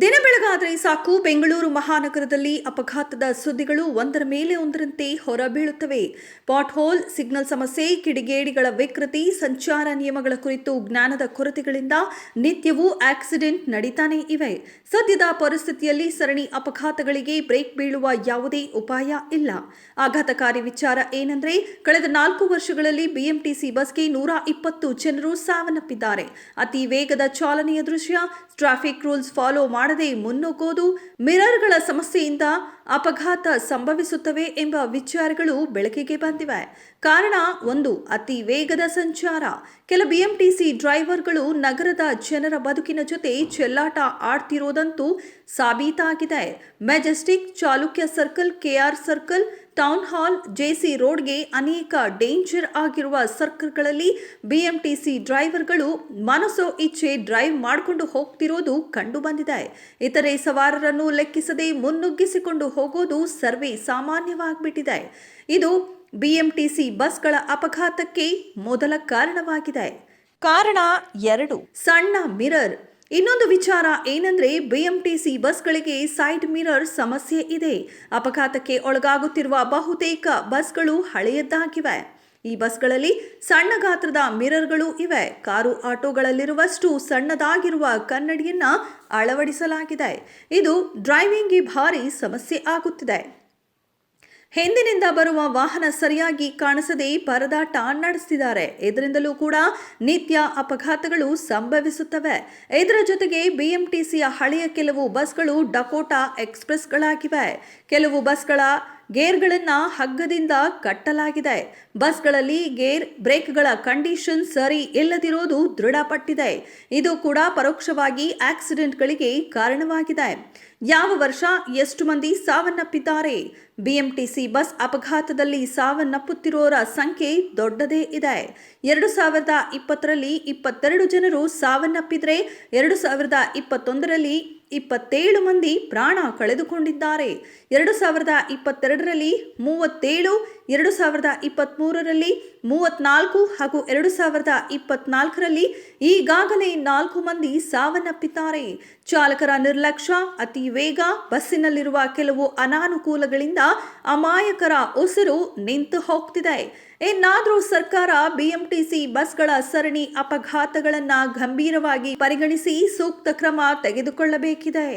ದಿನ ಬೆಳಗಾದರೆ ಸಾಕು. ಬೆಂಗಳೂರು ಮಹಾನಗರದಲ್ಲಿ ಅಪಘಾತದ ಸುದ್ದಿಗಳು ಒಂದರ ಮೇಲೆ ಒಂದರಂತೆ ಹೊರಬೀಳುತ್ತವೆ. ಪಾಟ್ ಹೋಲ್ ಸಿಗ್ನಲ್ ಸಮಸ್ಯೆ, ಕಿಡಿಗೇಡಿಗಳ ವಿಕೃತಿ, ಸಂಚಾರ ನಿಯಮಗಳ ಕುರಿತು ಜ್ಞಾನದ ಕೊರತೆಗಳಿಂದ ನಿತ್ಯವೂ ಆಕ್ಸಿಡೆಂಟ್ ನಡೀತಾನೆ ಇವೆ. ಸದ್ಯದ ಪರಿಸ್ಥಿತಿಯಲ್ಲಿ ಸರಣಿ ಅಪಘಾತಗಳಿಗೆ ಬ್ರೇಕ್ ಬೀಳುವ ಯಾವುದೇ ಉಪಾಯ ಇಲ್ಲ. ಆಘಾತಕಾರಿ ವಿಚಾರ ಏನೆಂದರೆ, ಕಳೆದ ನಾಲ್ಕು ವರ್ಷಗಳಲ್ಲಿ ಬಿಎಂಟಿಸಿ ಬಸ್ಗೆ ನೂರ ಇಪ್ಪತ್ತು ಜನರು ಸಾವನ್ನಪ್ಪಿದ್ದಾರೆ. ಅತಿ ವೇಗದ ಚಾಲನೆಯ ದೃಶ್ಯ, ಟ್ರಾಫಿಕ್ ರೂಲ್ಸ್ ಫಾಲೋ ಮಾಡದೆ ಮುನ್ನುಗ್ಗೋದು ಮಿರರ್ಗಳ ಸಮಸ್ಯೆಯಿಂದ ಅಪಘಾತ ಸಂಭವಿಸುತ್ತವೆ ಎಂಬ ವಿಚಾರಗಳು ಬೆಳಕಿಗೆ ಬಂದಿವೆ. ಕಾರಣ ಒಂದು, ಅತಿ ವೇಗದ ಸಂಚಾರ. ಕೆಲ ಬಿಎಂಟಿಸಿ ಡ್ರೈವರ್ಗಳು ನಗರದ ಜನರ ಬದುಕಿನ ಜೊತೆ ಚೆಲ್ಲಾಟ ಆಡ್ತಿರೋದಂತೂ ಸಾಬೀತಾಗಿದೆ. Majestic Chalukya circle, K R circle town hall J C ರೋಡ್ಗೆ ಅನೇಕ ಡೇಂಜರ್ ಆಗಿರುವ ಸರ್ಕಲ್ಗಳಲ್ಲಿ ಬಿಎಂಟಿಸಿ ಡ್ರೈವರ್ಗಳು ಮನಸ್ಸೋ ಇಚ್ಛೆ ಡ್ರೈವ್ ಮಾಡಿಕೊಂಡು ಹೋಗ್ತಿರೋದು ಕಂಡು ಬಂದಿದೆ ಇತರೆ ಸವಾರರನ್ನು ಲೆಕ್ಕಿಸದೆ ಮುನ್ನುಗ್ಗಿಸಿಕೊಂಡು ಹೋಗೋದು ಸರ್ವೇ ಸಾಮಾನ್ಯವಾಗಿಬಿಟ್ಟಿದೆ. ಇದು ಬಿಎಂಟಿಸಿ ಬಸ್ಗಳ ಅಪಘಾತಕ್ಕೆ ಮೊದಲ ಕಾರಣವಾಗಿದೆ. ಕಾರಣ ಎರಡು. ಸಣ್ಣ ಮಿರರ್ ಇನ್ನೊಂದು ವಿಚಾರ ಏನಂದ್ರೆ ಬಿಎಂಟಿಸಿ ಬಸ್ಗಳಿಗೆ ಸೈಡ್ ಮಿರರ್ ಸಮಸ್ಯೆ ಇದೆ. ಅಪಘಾತಕ್ಕೆ ಒಳಗಾಗುತ್ತಿರುವ ಬಹುತೇಕ ಬಸ್ಗಳು ಹಳೆಯದ್ದಾಗಿವೆ. ಈ ಬಸ್ಗಳಲ್ಲಿ ಸಣ್ಣ ಗಾತ್ರದ ಮಿರರ್ಗಳು ಇವೆ. ಕಾರು ಆಟೋಗಳಲ್ಲಿರುವಷ್ಟು ಸಣ್ಣದಾಗಿರುವ ಕನ್ನಡಿಯನ್ನ ಅಳವಡಿಸಲಾಗಿದೆ. ಇದು ಡ್ರೈವಿಂಗ್ಗೆ ಭಾರಿ ಸಮಸ್ಯೆ ಆಗುತ್ತಿದೆ. ಹಿಂದಿನಿಂದ ಬರುವ ವಾಹನ ಸರಿಯಾಗಿ ಕಾಣಿಸದೆ ಪರದಾಟ ನಡೆಸಿದ್ದಾರೆ ಇದರಿಂದಲೂ ಕೂಡ ನಿತ್ಯ ಅಪಘಾತಗಳು ಸಂಭವಿಸುತ್ತವೆ. ಇದರ ಜೊತೆಗೆ ಬಿಎಂಟಿಸಿಯ ಹಳೆಯ ಕೆಲವು ಬಸ್ಗಳು ಡಕೋಟಾ ಎಕ್ಸ್ಪ್ರೆಸ್ಗಳಾಗಿವೆ. ಕೆಲವು ಬಸ್ಗಳ ಗೇರ್ಗಳನ್ನು ಹಗ್ಗದಿಂದ ಕಟ್ಟಲಾಗಿದೆ. ಬಸ್ಗಳಲ್ಲಿ ಗೇರ್ ಬ್ರೇಕ್ಗಳ ಕಂಡೀಷನ್ ಸರಿ ಇಲ್ಲದಿರೋದು ದೃಢಪಟ್ಟಿದೆ. ಇದು ಕೂಡ ಪರೋಕ್ಷವಾಗಿ ಆಕ್ಸಿಡೆಂಟ್ಗಳಿಗೆ ಕಾರಣವಾಗಿದೆ. ಯಾವ ವರ್ಷ ಎಷ್ಟು ಮಂದಿ ಸಾವನ್ನಪ್ಪಿದ್ದಾರೆ? ಬಿಎಂಟಿಸಿ ಬಸ್ ಅಪಘಾತದಲ್ಲಿ ಸಾವನ್ನಪ್ಪುತ್ತಿರೋರ ಸಂಖ್ಯೆ ದೊಡ್ಡದೇ ಇದೆ. ಎರಡು ಸಾವಿರದ ಇಪ್ಪತ್ತರಲ್ಲಿ ಇಪ್ಪತ್ತೆರಡು ಜನರು ಸಾವನ್ನಪ್ಪಿದರೆ ಎರಡು ಸಾವಿರದ ಇಪ್ಪತ್ತೊಂದರಲ್ಲಿ ಇಪ್ಪತ್ತೇಳು ಮಂದಿ ಪ್ರಾಣ ಕಳೆದುಕೊಂಡಿದ್ದಾರೆ. ಎರಡು ಸಾವಿರದ ಇಪ್ಪತ್ತೆರಡರಲ್ಲಿ ಮೂವತ್ತೇಳು, ಎರಡು ಸಾವಿರದ ಇಪ್ಪತ್ತ್ಮೂರರಲ್ಲಿ ಮೂವತ್ತ್ನಾಲ್ಕು ಹಾಗೂ ಎರಡು ಸಾವಿರದ ಇಪ್ಪತ್ನಾಲ್ಕರಲ್ಲಿ ಈಗಾಗಲೇ ನಾಲ್ಕು ಮಂದಿ ಸಾವನ್ನಪ್ಪಿದ್ದಾರೆ. ಚಾಲಕರ ನಿರ್ಲಕ್ಷ್ಯ, ಅತಿ ವೇಗ, ಬಸ್ಸಿನಲ್ಲಿರುವ ಕೆಲವು ಅನಾನುಕೂಲಗಳಿಂದ ಅಮಾಯಕರ ಉಸಿರು ನಿಂತು ಹೋಗ್ತಿದೆ. ಇನ್ನಾದರೂ ಸರ್ಕಾರ ಬಿಎಂಟಿಸಿ ಬಸ್ಗಳ ಸರಣಿ ಅಪಘಾತಗಳನ್ನು ಗಂಭೀರವಾಗಿ ಪರಿಗಣಿಸಿ ಸೂಕ್ತ ಕ್ರಮ ತೆಗೆದುಕೊಳ್ಳಬೇಕಿದೆ.